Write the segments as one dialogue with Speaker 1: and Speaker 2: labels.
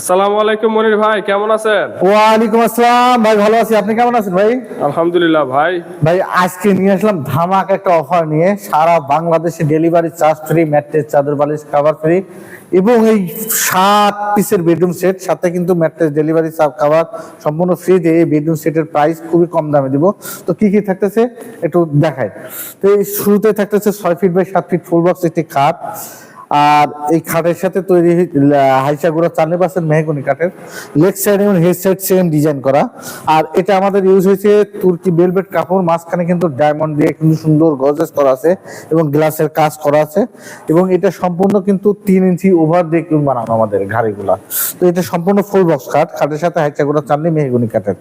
Speaker 1: আসসালামু আলাইকুম মনির ভাই কেমন আছেন?
Speaker 2: ওয়ালাইকুম আসসালাম। ভাই ভালো আছি। আপনি কেমন আছেন ভাই?
Speaker 1: আলহামদুলিল্লাহ ভাই।
Speaker 2: ভাই আজকে নিয়ে আসলাম ধামাক একটা অফার নিয়ে। সারা বাংলাদেশে ডেলিভারি চার্জ ফ্রি ম্যাট্রেস চাদর বালিশ খাবার ফ্রি এবং এই সাত পিসের বেডরুম সেট সাথে কিন্তু ম্যাট্রেস ডেলিভারি খাবার সম্পূর্ণ ফ্রি দিয়ে এই বেডরুম সেটের প্রাইস খুবই কম দামে দিব। তো কি কি থাকতেছে একটু দেখায় তো এই শুরুতে থাকতেছে ছয় ফিট বাই সাত ফিট ফুল বক্স একটি খাট আর এই খাটের সাথে তৈরি হাইসা গুঁড়া চারনে পার্সেন্ট মেহগুনি কাঠের। লেগ সাইড এবং হেড সাইড সেম ডিজাইন করা। আর এটা আমাদের ইউজ হয়েছে তুর্কি বেলভেট কাপড়, মাঝখানে কিন্তু ডায়মন্ড দিয়ে কিন্তু সুন্দর গজেস করা আছে এবং গ্লাসের কাজ করা আছে। এবং এটা সম্পূর্ণ কিন্তু তিন ইঞ্চি ওভার দিয়ে কিন্তু বানানো আমাদের ঘাড়িগুলা। তো এটা সম্পূর্ণ ফুল বক্স কাঠ খাটের সাথে হাইচা গুঁড়া চাননি মেহগুনি কাঠের।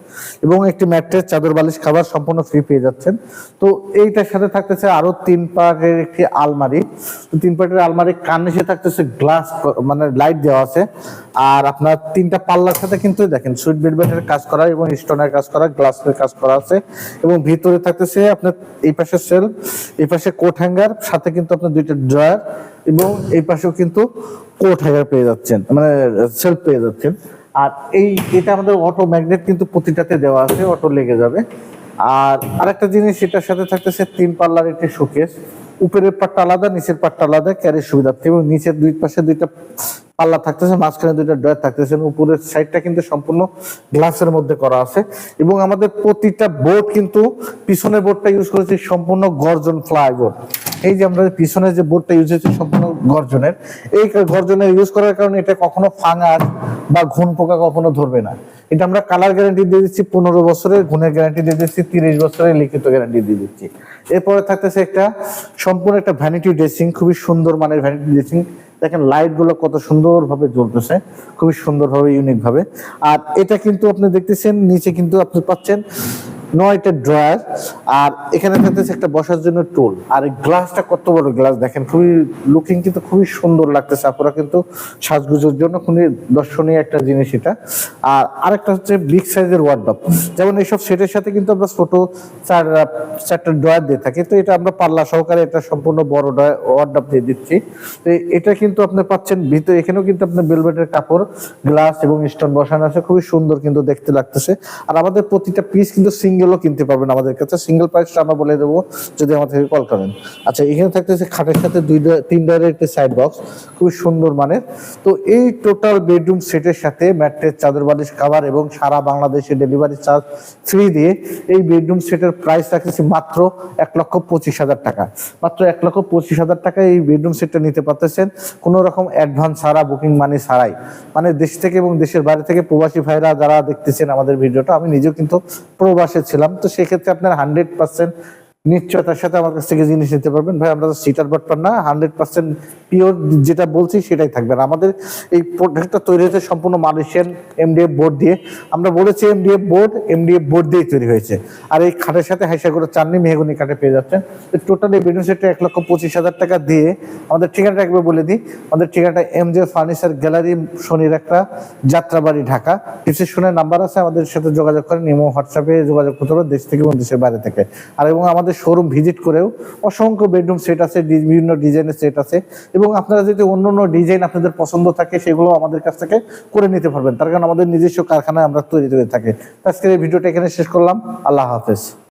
Speaker 2: এবং একটি ম্যাট্রেস, চাদর, বালিশ খাবার সম্পূর্ণ ফ্রি পেয়ে যাচ্ছেন। তো এইটার সাথে থাকতেছে আরও তিন পার্টের একটি আলমারি। তো তিন পার্টের আলমারি কার্নিশে থাকতেছে গ্লাস মানে লাইট দেওয়া আছে, আর আপনার তিনটা পাল্লার সাথে কিন্তু দেখেন সুইট বেলভেটের কাজ করা এবং স্টোনের কাজ করা গ্লাসের কাজ করা আছে, এবং ভিতরে থাকতেছে আপনার এই পাশে সেল এই পাশে কোট হ্যাঙ্গার সাথে কিন্তু আপনার দুইটা ড্রয়ার এবং এই পাশেও কিন্তু কোট হ্যাঙ্গার পেয়ে যাচ্ছেন মানে সেলফ পেয়ে যাচ্ছেন। আর এই, এটা আমাদের অটো ম্যাগনেট কিন্তু প্রতিটাতে দেওয়া আছে অটো লেগে যাবে। আর আরেকটা জিনিস এটার সাথে থাকতেছে তিন পাল্লার একটি শোকেস উপরের পাটটা আলাদা, নিচের পাটটা আলাদা ক্যারির সুবিধার্থে এবং নিচের দুই পাশে দুইটা পাল্লা থাকতেছে, মাঝখানে দুইটা ড্রয়ার থাকতেছে উপরের সাইডটা কিন্তু সম্পূর্ণ গ্লাসের মধ্যে করা আছে। এবং আমাদের প্রতিটা বোর্ড কিন্তু পিছনের বোর্ডটা ইউজ করেছি সম্পূর্ণ গর্জন ফ্লাই বোর্ড এই যে আমরা পিছনে যে বোর্ডটা ইউজ হয়েছে সম্পূর্ণ গর্জনের, এই গর্জনের ইউজ করার কারণে এটা কখনো ফাঙ্গাস বা ঘুন পোকা কখনো ধরবে না। এটা আমরা কালার গ্যারান্টি দিয়ে দিচ্ছি, পনেরো বছরের গুণের গ্যারান্টি দিয়ে দিচ্ছি, তিরিশ বছরের লিখিত গ্যারান্টি দিয়ে দিচ্ছি। এরপরে থাকতেছে একটা সম্পূর্ণ একটা ভ্যানিটি ড্রেসিং খুবই সুন্দর মানের ভ্যানিটি ড্রেসিং দেখেন লাইটগুলো কত সুন্দর ভাবে জ্বলতেছে, খুবই সুন্দর ভাবে ইউনিক ভাবে। আর এটা কিন্তু আপনি দেখতেছেন, নিচে কিন্তু আপনি পাচ্ছেন নয়টা ড্রয়ার, আর এখানে থাকতেছে একটা বসার জন্য টুল। আর গ্লাসটা কত বড় গ্লাস দেখেন, খুবই লুকিং কিন্তু খুবই সুন্দর লাগতেছে আপনারা কিন্তু সাজগুজের জন্য খুবই দর্শনীয় একটা জিনিস এটা। আর আরেকটা হচ্ছে বিগ সাইজের ওয়ার্ডব যেমন এইসব সেটের সাথে কিন্তু আমরা ছোট চার, চারটা ড্রয়ার দিয়ে থাকি, তো এটা আমরা পাল্লা সহকারে এটা সম্পূর্ণ বড় ওয়ার্ডব দিয়ে দিচ্ছি। তো এটা কিন্তু আপনি পাচ্ছেন ভিতরে, এখানেও কিন্তু আপনার বেলভেটের কাপড় গ্লাস এবং স্টোন বসানো আছে, খুবই সুন্দর কিন্তু দেখতে লাগতেছে। আর আমাদের প্রতিটা পিস কিন্তু সিঙ্গেলও কিনতে পারবেন আমাদের কাছে। সিঙ্গেল প্রাইসটা আমরা বলে দেবো, যদি আমাদের থেকে কল করেন। আচ্ছা এখানে থাকতেছে খাটের সাথে দুই তিন ডয়ারের একটি সাইড বক্স খুবই সুন্দর মানের। তো এই টোটাল বেডরুম সেটের সাথে ম্যাট্রেস, চাদর বালিশ কাভার এবং সারা বাংলাদেশে ডেলিভারি চার্জ ফ্রি দিয়ে এই বেডরুম সেটের প্রাইস রাখতেছি মাত্র এক লক্ষ পঁচিশ হাজার টাকা। মাত্র এক লক্ষ পঁচিশ হাজার টাকায় এই বেডরুম সেটটা নিতে পারতেছেন। কোনো রকম অ্যাডভান্স ছাড়া বুকিং মানি ছাড়াই। মানে দেশ থেকে এবং দেশের বাইরে থেকে প্রবাসী ভাইরা যারা দেখতেছেন আমাদের ভিডিওটা আমি নিজেও কিন্তু প্রবাসে ছিলাম। তো সেক্ষেত্রে আপনার হান্ড্রেড পার্সেন্ট নিশ্চয়তার সাথে আমার কাছ থেকে জিনিস নিতে পারবেন। ভাই, আমরা সিটার বাটপার না হান্ড্রেড পার্সেন্ট পিওর যেটা বলছি সেটাই থাকবে। আমাদের এই প্রোডাক্টটা তৈরি হয়েছে সম্পূর্ণ মালয়েশিয়ান এমডিএফ বোর্ড দিয়ে। আমরা বলেছি এমডিএফ বোর্ড এমডিএফ বোর্ড দিয়েই তৈরি হয়েছে। আর এই খাটের সাথে হাইসা করে চাননি মেহগুনি কাঠে পেয়ে যাচ্ছেন। তো টোটাল এই এক লক্ষ পঁচিশ হাজার টাকা দিয়ে আমাদের ঠিকানাটা একবার বলে দিই। আমাদের ঠিকানাটা এম জে ফার্নিচার গ্যালারি শনির একটা যাত্রাবাড়ি, ঢাকা। রিসেপশনের নাম্বার আছে, আমাদের সাথে যোগাযোগ করেন, ইমো, হোয়াটসঅ্যাপে যোগাযোগ করতে পারেন দেশ থেকে এবং দেশের বাইরে থেকে। আর এবং আমাদের শোরুম ভিজিট করেও অসংখ্য বেডরুম সেট আছে বিভিন্ন ডিজাইনের সেট আছে এবং আপনারা যদি অন্য অন্য ডিজাইন আপনাদের পছন্দ থাকে সেগুলো আমাদের কাছ থেকে করে নিতে পারবেন। তার কারণ আমাদের নিজস্ব কারখানায় আমরা তৈরি করে থাকি। আজকের এই ভিডিওটা এখানে শেষ করলাম। আল্লাহ হাফেজ।